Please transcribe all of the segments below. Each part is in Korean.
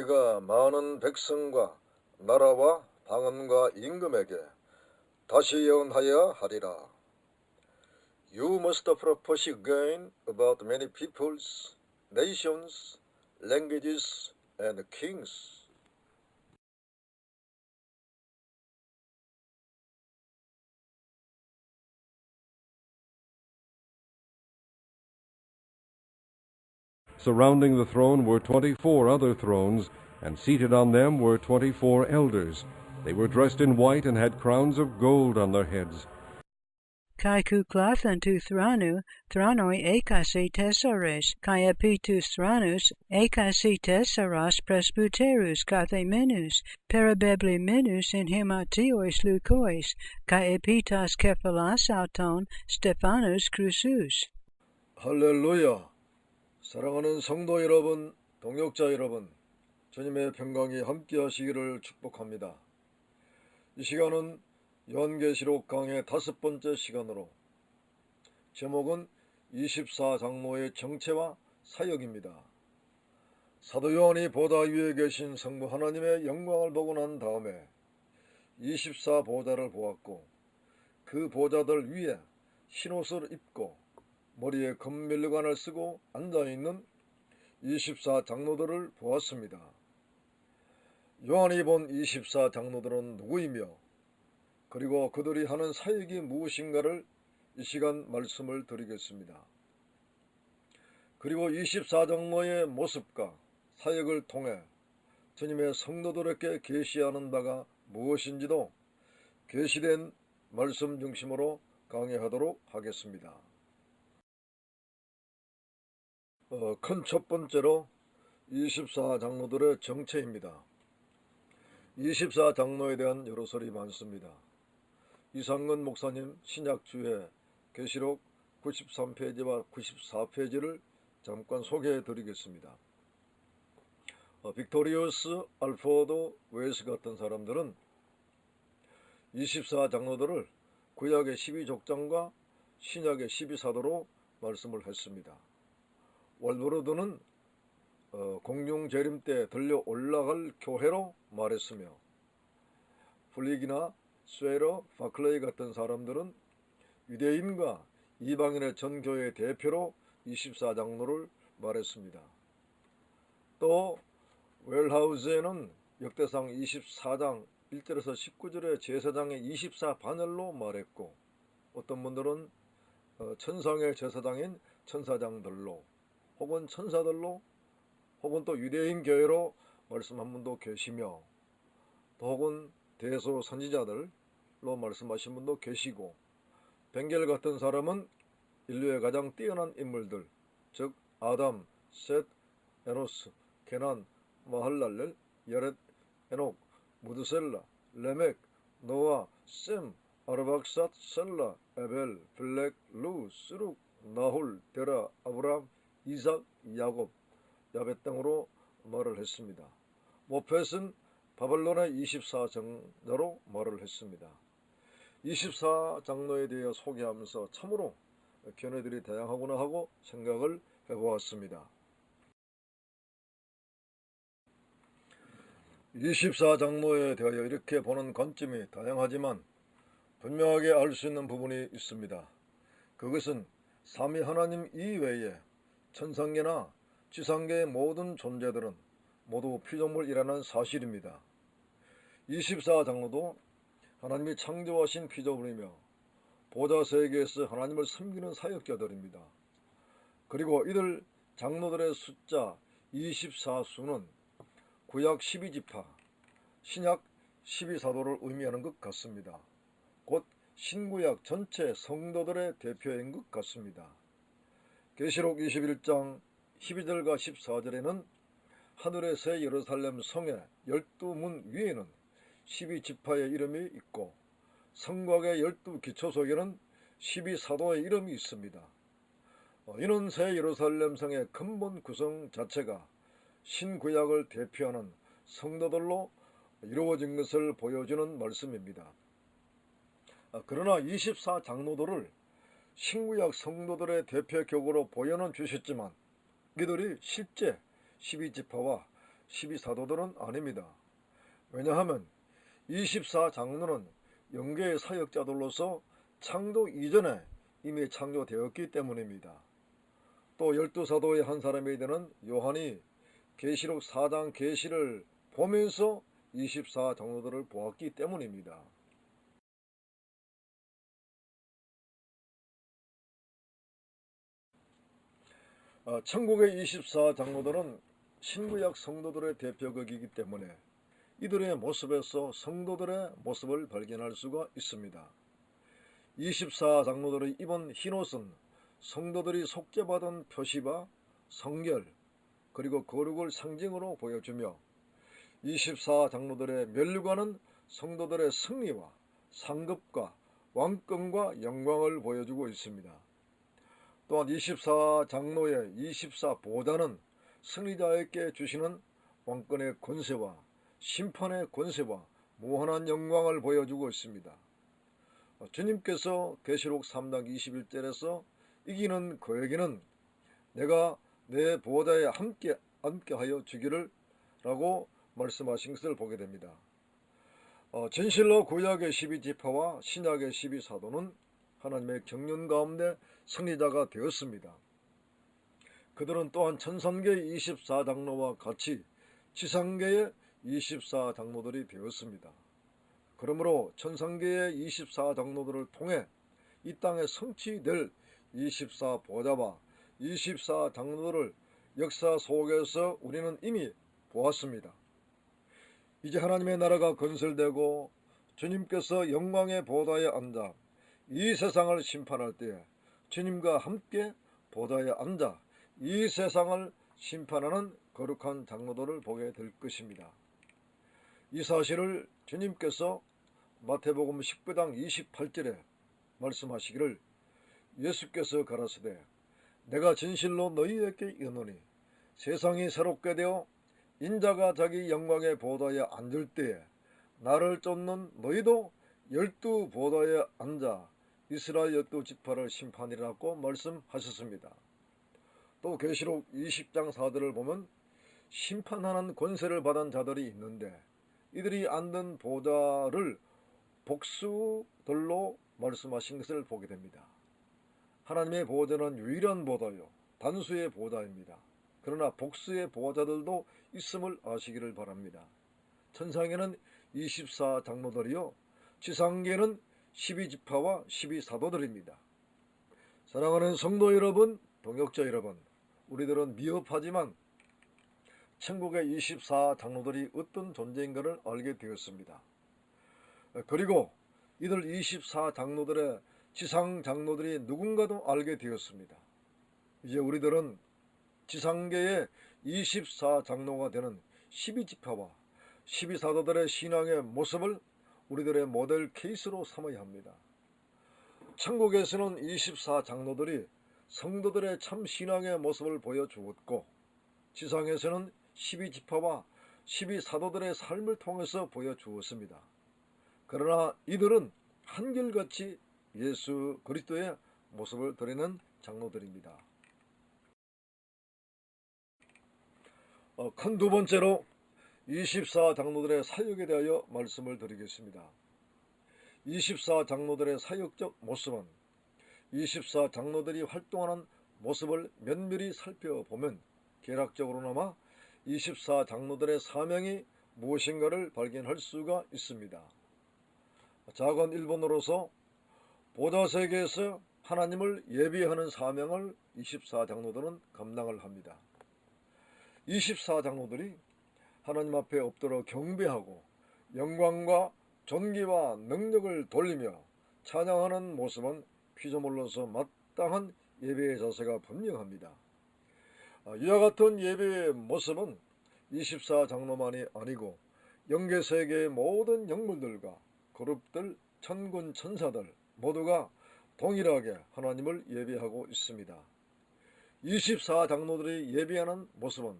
내가 많은 백성과 나라와 방언과 임금에게 다시 예언하여 하리라. You must propose again about many peoples, nations, languages, and kings. Surrounding the throne were 24 other thrones, and seated on them were 24 elders. They were dressed in white and had crowns of gold on their heads. Kai kuklathan tu thranu, thranoi ekasi tesores, kai apitus thranus, ekasi tesaras presbyterus kathemenus, peribebli menus in hematiois leukois, kai epitas kephalas auton, stephanus crusus. Hallelujah! 사랑하는 성도 여러분, 동역자 여러분, 주님의 평강이 함께 하시기를 축복합니다. 이 시간은 요한계시록 강의 다섯 번째 시간으로 제목은 24장로의 정체와 사역입니다. 사도 요한이 보다 위에 계신 성부 하나님의 영광을 보고 난 다음에 24보좌를 보았고 그 보좌들 위에 흰옷을 입고 머리에 금면류관을 쓰고 앉아있는 24 장로들을 보았습니다. 요한이 본 24 장로들은 누구이며 그리고 그들이 하는 사역이 무엇인가를 이 시간 말씀을 드리겠습니다. 그리고 24장로의 모습과 사역을 통해 주님의 성도들에게 계시하는 바가 무엇인지도 계시된 말씀 중심으로 강의하도록 하겠습니다. 어, 큰 첫 번째로 24장로들의 정체입니다. 24장로에 대한 여러 설이 많습니다. 이상근 목사님 신약주의 계시록 93페이지와 94페이지를 잠깐 소개해 드리겠습니다. 어, 빅토리우스 알포도 웨스 같은 사람들은 24장로들을 구약의 12족장과 신약의 12사도로 말씀을 했습니다. 월브로드는 어, 공룡 재림 때 들려 올라갈 교회로 말했으며 플릭이나 스웨러, 바클레이 같은 사람들은 유대인과 이방인의 전교회 대표로 24장로를 말했습니다. 또 웰하우즈에는 역대상 24장 1절에서 19절의 제사장의 24반열로 말했고 어떤 분들은 어, 천상의 제사장인 천사장들로 혹은 천사들로 혹은 또 유대인 교회로 말씀한 분도 계시며 또 혹은 대소 선지자들로 말씀하신 분도 계시고 벵겔 같은 사람은 인류의 가장 뛰어난 인물들 즉 아담, 셋, 에노스, 케난, 마할랄렐, 여렛, 에녹, 무드셀라, 레멕, 노아, 셈, 아르박삿, 셀라, 에벨, 블렉, 루, 스룩, 나홀, 데라, 아브람, 이삭, 야곱, 야벳 등으로 말을 했습니다. 모펫은 바벨론의 24장로로 말을 했습니다. 24장로에 대해 소개하면서 참으로 견해들이 다양하구나 하고 생각을 해보았습니다. 24장로에 대하여 이렇게 보는 관점이 다양하지만 분명하게 알 수 있는 부분이 있습니다. 그것은 삼위 하나님 이외에 천상계나 지상계의 모든 존재들은 모두 피조물이라는 사실입니다. 24장로도 하나님이 창조하신 피조물이며 보좌 세계에서 하나님을 섬기는 사역자들입니다. 그리고 이들 장로들의 숫자 24수는 구약 12지파, 신약 12사도를 의미하는 것 같습니다. 곧 신구약 전체 성도들의 대표인 것 같습니다. 계시록 21장 12절과 14절에는 하늘의 새 예루살렘 성의 열두 문 위에는 12지파의 이름이 있고 성곽의 열두 기초 속에는 12사도의 이름이 있습니다. 어, 이는 새 예루살렘 성의 근본 구성 자체가 신구약을 대표하는 성도들로 이루어진 것을 보여주는 말씀입니다. 아, 그러나 24장로들을 신구약 성도들의 대표격으로 보여는 주셨지만 이들이 실제 12지파와 12사도들은 아닙니다. 왜냐하면 24장로는 영계의 사역자들로서 창조 이전에 이미 창조되었기 때문입니다. 또 열두 사도의 한 사람이 되는 요한이 계시록 4장 계시를 보면서 24장로들을 보았기 때문입니다. 어, 천국의 24장로들은 신구약 성도들의 대표격이기 때문에 이들의 모습에서 성도들의 모습을 발견할 수가 있습니다. 24장로들의 입은 흰옷은 성도들이 속죄받은 표시와 성결 그리고 거룩을 상징으로 보여주며 24장로들의 면류관은 성도들의 승리와 상급과 왕권과 영광을 보여주고 있습니다. 또한 24장로의 24보다는 승리자에게 주시는 왕권의 권세와 심판의 권세와 무한한 영광을 보여주고 있습니다. 어, 주님께서 계시록 3장 21절에서 이기는 그에게는 내가 내 보호자에 함께 함께하여 주기를 라고 말씀하신 것을 보게 됩니다. 어, 진실로 구약의 12지파와 신약의 12사도는 하나님의 경륜 가운데 승리자가 되었습니다. 그들은 또한 천상계의 24장로와 같이 지상계의 24장로들이 되었습니다. 그러므로 천상계의 24장로들을 통해 이 땅에 성취될 24보좌와 24장로들을 역사 속에서 우리는 이미 보았습니다. 이제 하나님의 나라가 건설되고 주님께서 영광의 보좌에 앉아 이 세상을 심판할 때 주님과 함께 보좌에 앉아 이 세상을 심판하는 거룩한 장로들을 보게 될 것입니다. 이 사실을 주님께서 마태복음 19장 28절에 말씀하시기를 예수께서 가라사대 내가 진실로 너희에게 이르노니 세상이 새롭게 되어 인자가 자기 영광의 보좌에 앉을 때에 나를 쫓는 너희도 열두 보좌에 앉아 이스라엘 열두 지파를 심판이라고 말씀하셨습니다. 또 계시록 20장 4절을 보면 심판하는 권세를 받은 자들이 있는데 이들이 앉는 보좌를 복수들로 말씀하신 것을 보게 됩니다. 하나님의 보좌는 유일한 보좌요 단수의 보좌입니다. 그러나 복수의 보좌들도 있음을 아시기를 바랍니다. 천상에는 24장로들이요 지상계는 12지파와 12사도들입니다. 사랑하는 성도 여러분, 동역자 여러분, 우리들은 미흡하지만 천국의 24 장로들이 어떤 존재인가를 알게 되었습니다. 그리고 이들 24 장로들의 지상 장로들이 누군가도 알게 되었습니다. 이제 우리들은 지상계의 24 장로가 되는 12지파와 12사도들의 신앙의 모습을 우리들의 모델 케이스로 삼아야 합니다. 천국에서는 24장로들이 성도들의 참 신앙의 모습을 보여주었고 지상에서는 12지파와 12사도들의 삶을 통해서 보여주었습니다. 그러나 이들은 한결같이 예수 그리스도의 모습을 드리는 장로들입니다. 어, 큰 두 번째로 24 장로들의 사역에 대하여 말씀을 드리겠습니다. 24 장로들의 사역적 모습은 24 장로들이 활동하는 모습을 면밀히 살펴보면 계략적으로나마 24 장로들의 사명이 무엇인가를 발견할 수가 있습니다. 작은 일본어로서 보좌 세계에서 하나님을 예비하는 사명을 24장로들은 감당을 합니다. 24장로들이 하나님 앞에 엎드려 경배하고 영광과 존귀와 능력을 돌리며 찬양하는 모습은 피조물로서 마땅한 예배의 자세가 분명합니다. 아, 이와 같은 예배의 모습은 24장로만이 아니고 영계세계의 모든 영물들과 그룹들, 천군 천사들 모두가 동일하게 하나님을 예배하고 있습니다. 24장로들이 예배하는 모습은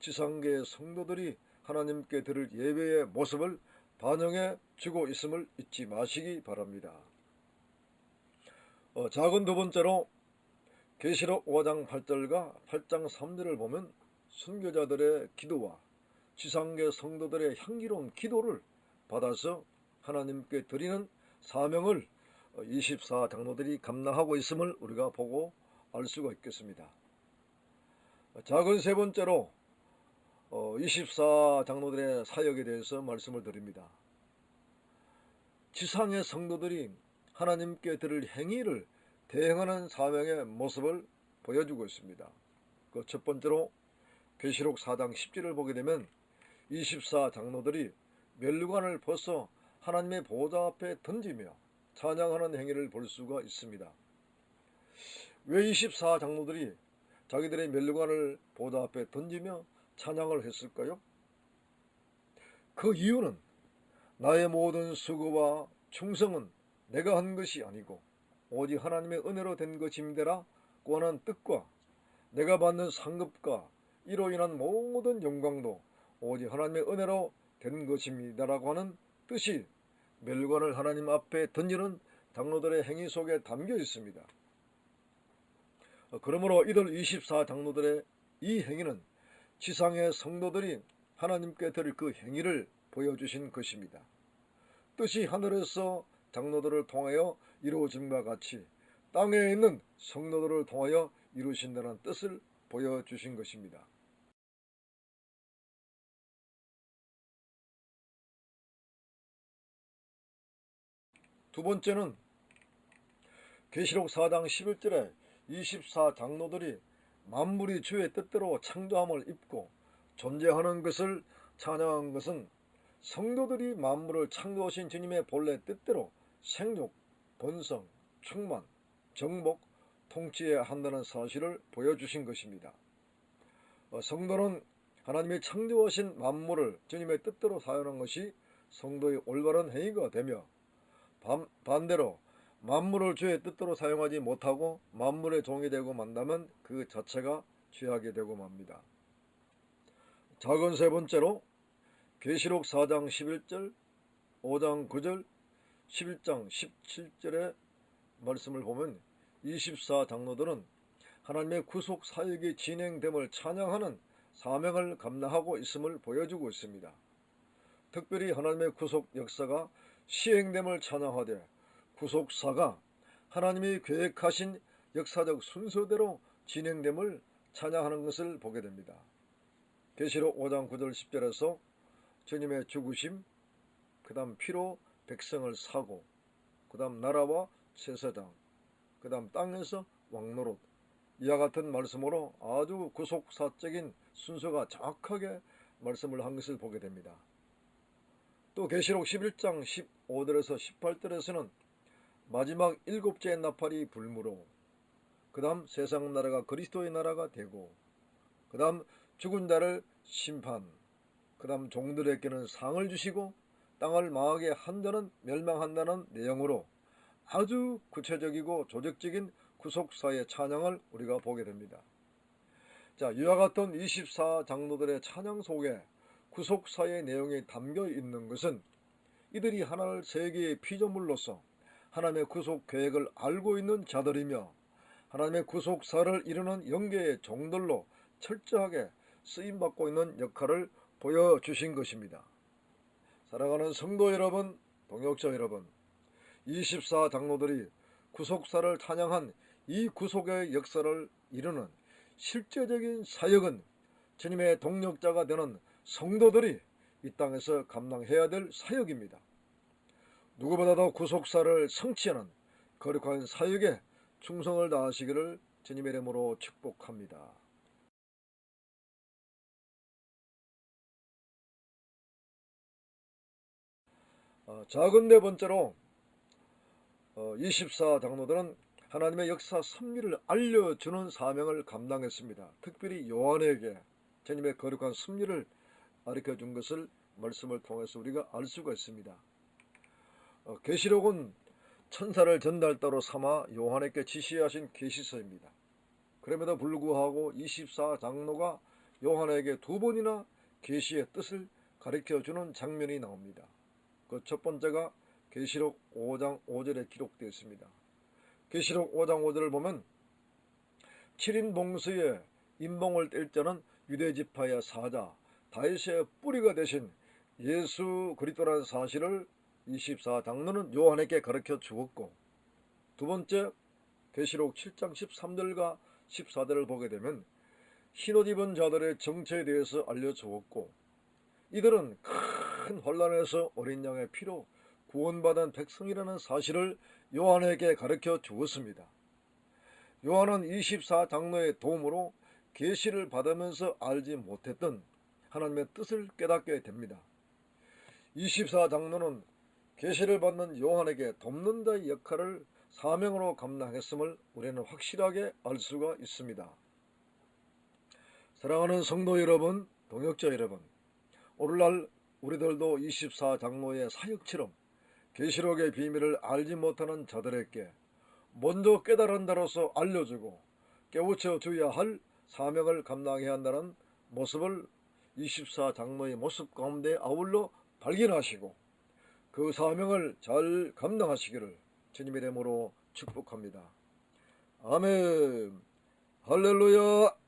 지상계의 성도들이 하나님께 드릴 예배의 모습을 반영해 주고 있음을 잊지 마시기 바랍니다. 어, 작은 두 번째로 계시록 5장 8절과 8장 3절을 보면 순교자들의 기도와 지상계 성도들의 향기로운 기도를 받아서 하나님께 드리는 사명을 24 장로들이 감당하고 있음을 우리가 보고 알 수가 있겠습니다. 작은 세 번째로 24 장로들의 사역에 대해서 말씀을 드립니다. 지상의 성도들이 하나님께 드릴 행위를 대행하는 사명의 모습을 보여주고 있습니다. 그 첫 번째로 계시록 4장 10절을 보게 되면 24 장로들이 멸류관을 벗어 하나님의 보좌 앞에 던지며 찬양하는 행위를 볼 수가 있습니다. 왜 24 장로들이 자기들의 멸류관을 보좌 앞에 던지며 찬양을 했을까요? 그 이유는 나의 모든 수고와 충성은 내가 한 것이 아니고 오직 하나님의 은혜로 된 것임대라 권한 뜻과 내가 받는 상급과 이로 인한 모든 영광도 오직 하나님의 은혜로 된 것입니다라고 하는 뜻이 멸관을 하나님 앞에 던지는 장로들의 행위 속에 담겨 있습니다. 어, 그러므로 이들 24 장로들의 이 행위는 지상의 성도들이 하나님께 드릴 그 행위를 보여주신 것입니다. 뜻이 하늘에서 장로들을 통하여 이루어짐과 같이 땅에 있는 성도들을 통하여 이루신다는 뜻을 보여주신 것입니다. 두 번째는 계시록 4장 11절에 24 장로들이 만물이 주의 뜻대로 창조함을 입고 존재하는 것을 찬양한 것은 성도들이 만물을 창조하신 주님의 본래 뜻대로 생육, 번성, 충만, 정복, 통치해야 한다는 사실을 보여주신 것입니다. 어, 성도는 하나님의 창조하신 만물을 주님의 뜻대로 사용하는 것이 성도의 올바른 행위가 되며 반, 반대로 만물을 주의 뜻대로 사용하지 못하고 만물의 종이 되고 만다면 그 자체가 죄하게 되고 맙니다. 작은 세 번째로 계시록 4장 11절, 5장 9절, 11장 17절의 말씀을 보면 24 장로들은 하나님의 구속 사역이 진행됨을 찬양하는 사명을 감당하고 있음을 보여주고 있습니다. 특별히 하나님의 구속 역사가 시행됨을 찬양하되 구속사가 하나님이 계획하신 역사적 순서대로 진행됨을 찬양하는 것을 보게 됩니다. 계시록 5장 9절 10절에서 주님의 죽으심, 그 다음 피로 백성을 사고, 그 다음 나라와 제사장, 그 다음 땅에서 왕노릇, 이와 같은 말씀으로 아주 구속사적인 순서가 정확하게 말씀을 한 것을 보게 됩니다. 또 계시록 11장 15절에서 18절에서는 마지막 일곱째 나팔이 불무로 그 다음 세상 나라가 그리스도의 나라가 되고 그 다음 죽은 자를 심판 그 다음 종들에게는 상을 주시고 땅을 망하게 한다는 멸망한다는 내용으로 아주 구체적이고 조직적인 구속사의 찬양을 우리가 보게 됩니다. 자, 이와 같은 24 장로들의 찬양 속에 구속사의 내용이 담겨 있는 것은 이들이 하나를 세계의 피조물로서 하나님의 구속 계획을 알고 있는 자들이며 하나님의 구속사를 이루는 영계의 종들로 철저하게 쓰임받고 있는 역할을 보여주신 것입니다. 사랑하는 성도 여러분, 동역자 여러분, 24 장로들이 구속사를 찬양한 이 구속의 역사를 이루는 실제적인 사역은 주님의 동력자가 되는 성도들이 이 땅에서 감당해야 될 사역입니다. 누구보다도 구속사를 성취하는 거룩한 사역에 충성을 다하시기를 주님의 이름으로 축복합니다. 어, 작은 네 번째로 어, 24 장로들은 하나님의 역사 섭리를 알려주는 사명을 감당했습니다. 특별히 요한에게 주님의 거룩한 섭리를 가르쳐 준 것을 말씀을 통해서 우리가 알 수가 있습니다. 어, 계시록은 천사를 전달따로 삼아 요한에게 지시하신 계시서입니다. 그럼에도 불구하고 24 장로가 요한에게 두 번이나 계시의 뜻을 가르쳐 주는 장면이 나옵니다. 그 첫 번째가 계시록 5장 5절에 기록되어 있습니다. 계시록 5장 5절을 보면 7인 봉수에 인봉을 뗄 자는 유대 지파의 사자 다윗의 뿌리가 되신 예수 그리스도라는 사실을 24 장로는 요한에게 가르쳐 주었고 두 번째 계시록 7장 13절과 14절을 보게 되면 흰옷 입은 자들의 정체에 대해서 알려주었고 이들은 큰 혼란에서 어린 양의 피로 구원받은 백성이라는 사실을 요한에게 가르쳐 주었습니다. 요한은 24장로의 도움으로 계시를 받으면서 알지 못했던 하나님의 뜻을 깨닫게 됩니다. 24장로는 계시를 받는 요한에게 돕는 자의 역할을 사명으로 감당했음을 우리는 확실하게 알 수가 있습니다. 사랑하는 성도 여러분, 동역자 여러분, 오늘날 우리들도 24장로의 사역처럼 계시록의 비밀을 알지 못하는 자들에게 먼저 깨달은 자로서 알려주고 깨우쳐 줘야 할 사명을 감당해야 한다는 모습을 24장로의 모습 가운데 아울러 발견하시고 그 사명을 잘 감당하시기를 주님의 이름으로 축복합니다. 아멘. 할렐루야.